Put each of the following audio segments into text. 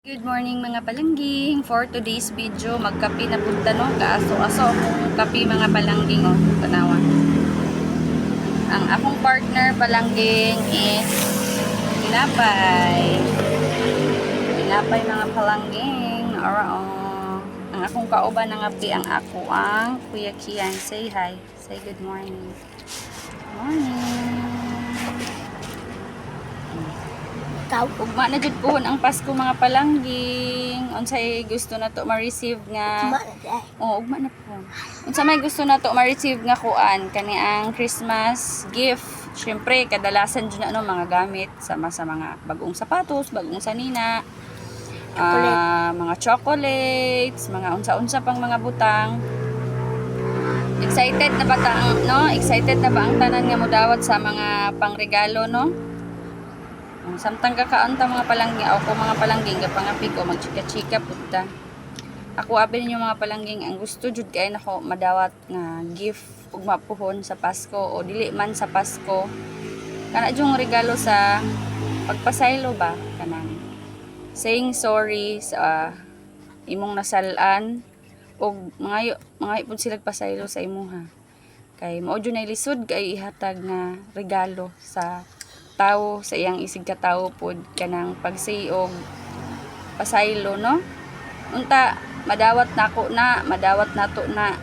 Good morning mga palangging. For today's video, magkape na punta no. Kaaso-aso akong kape mga palangging oh. Tanawa. Ang akong partner palangging is tinapay. Tinapay mga palangging. Ara oh. Ang akong kauban ng kape ang ako ang Kuya Kian. Say hi. Say good morning. Morning. Ikaw? Ugma na jud pohon ang Pasko mga palangging. Unsay gusto na to ma-receive nga Tuma na day. Oo, ugma na po. Unsa may gusto na to ma-receive nga kuan kani ang Christmas gift. Syempre kadalasan jud na no mga gamit sama sa mga bagong sapatos, bagong sanina. ah, mga chocolates, mga unsa-unsa pang mga butang. Excited na ba ta no? Excited na ba ang tanan nga modawat sa mga pangregalo no? Um, Samtang kakaanta mga palangging, ako mga palangging, kapangapi ko, magchika-chika punta. Ako abi ninyo mga palangging, ang gusto jud kay nako madawat nga gift ug mapuhon sa Pasko o dili man sa Pasko. Kana yung regalo sa pagpasaylo ba kanang saying sorry sa imong nasalan og mga mga ipon sila pasaylo sa imuha. Kay mao jud na lisod kay ihatag nga regalo sa tao sa iyang isig ka tao pod kanang pagsay og pasaylo no? Unta madawat nako na madawat nato na.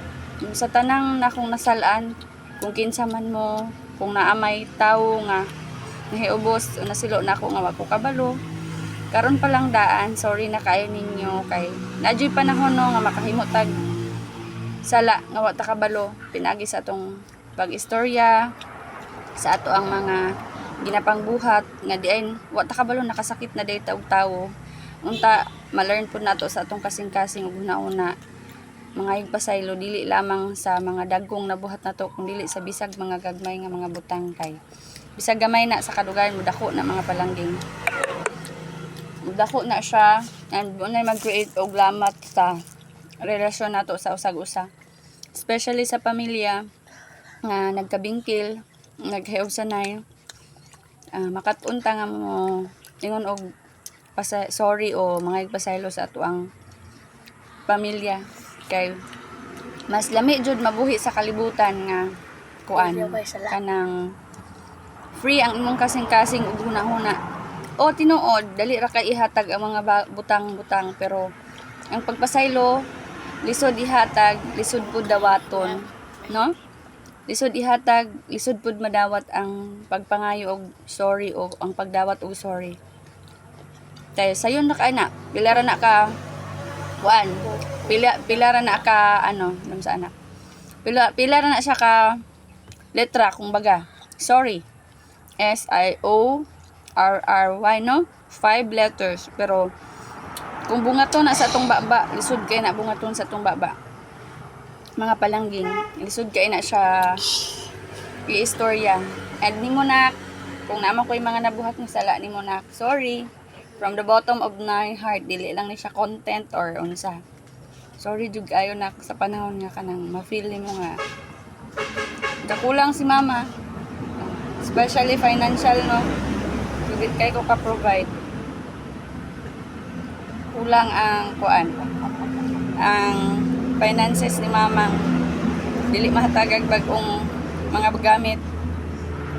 Sa tanang na kung nasalaan kung kinsa man mo kung naamay tao nga nahiubos o nasilo na ako nga wako kabalo. Karon pa lang daan sorry na kayo ninyo kay nadyoy panahon no nga makahimo tag sala nga wa ta kabalo. Pinagi sa atong pag-istorya sa ato ang mga ginapangbuhat nga diay wa ta kabalo nakasakit na dayta og tawo. Unta ma-learn pud nato sa atong kasing-kasing una-una mga igpasaylo dili lamang sa mga dagkong nabuhat nato kung dili sa bisag mga gagmay nga mga butang kay. Bisag gamay na sa kadugayan mudako na mga palangging. Mudako na siya and unay mag-create og lamat sa relasyon nato sa usag-usa. Especially sa pamilya nga nagkabingkil naghayaw sanay uh, makatunta nga mo ingon og pasa, sorry o mga igpasaylo sa ato ang pamilya. Kay mas lami jud mabuhi sa kalibutan nga kuan kanang free ang imong kasing-kasing ug huna-huna. O tinuod dali ra kay ihatag ang mga butang-butang pero ang pagpasaylo lisod ihatag lisod pud dawaton no lisod ihatag lisod pud madawat ang pagpangayo og sorry o ang pagdawat og sorry. Kay sayon na ka na pila ra na ka kuan pila pila ra na ka ano nung sa anak? Pila pila ra na siya ka letra kumbaga sorry. S I O R R Y no? Five letters pero kung bungaton na sa atong baba lisod kay na bungaton sa atong baba mga palangging lisod kay na siya i-istorya. And nimo na kung naman ko yung mga nabuhat ng sala nimo na sorry. From the bottom of my heart dili lang ni siya content or unsa. Sorry jud ayo na sa panahon nga kanang ma-feel nimo nga. Kakulang si mama especially financial no? Gubit kay ko ka-provide. Kulang ang kuan ang finances ni mama. Dili mahatagag bagong mga gamit.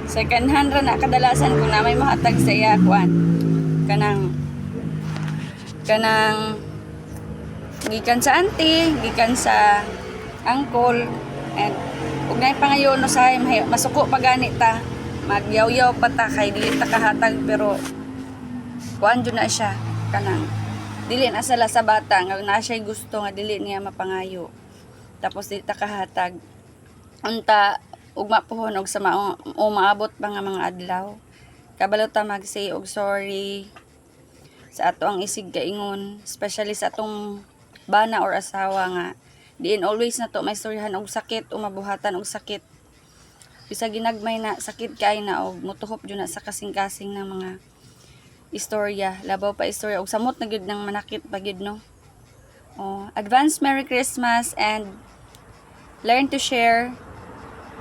Second hand ra na kadalasan kung na may mahatag sa iya kuan. Kanang kanang gikan sa auntie gikan sa uncle and ug nay pangayon mahi- masuko pa gani ta. Magyaw-yaw pa ta kay dili ta kahatag pero kuan jud na siya. Kanang dili na sala sa bata nga na siya gusto nga dili niya mapangayo. Tapos dili ta kahatag. Unta ug mapuhon og sa mao o maabot pa nga mga adlaw. Kabalo ta mag-say og sorry sa ato ang isig kaingon especially sa atong bana or asawa nga. Diin always na to may storyahan og sakit o mabuhatan og sakit. Bisa ginagmay na sakit kay na og mutuhop jud na sa kasing-kasing ng mga istorya labaw pa istorya. Og samot na gyud nang manakit pa gyud no? Oh advance merry christmas and learn to share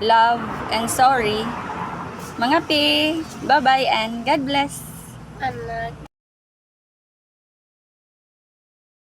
love and sorry. Mga pi bye bye and god bless. Anak.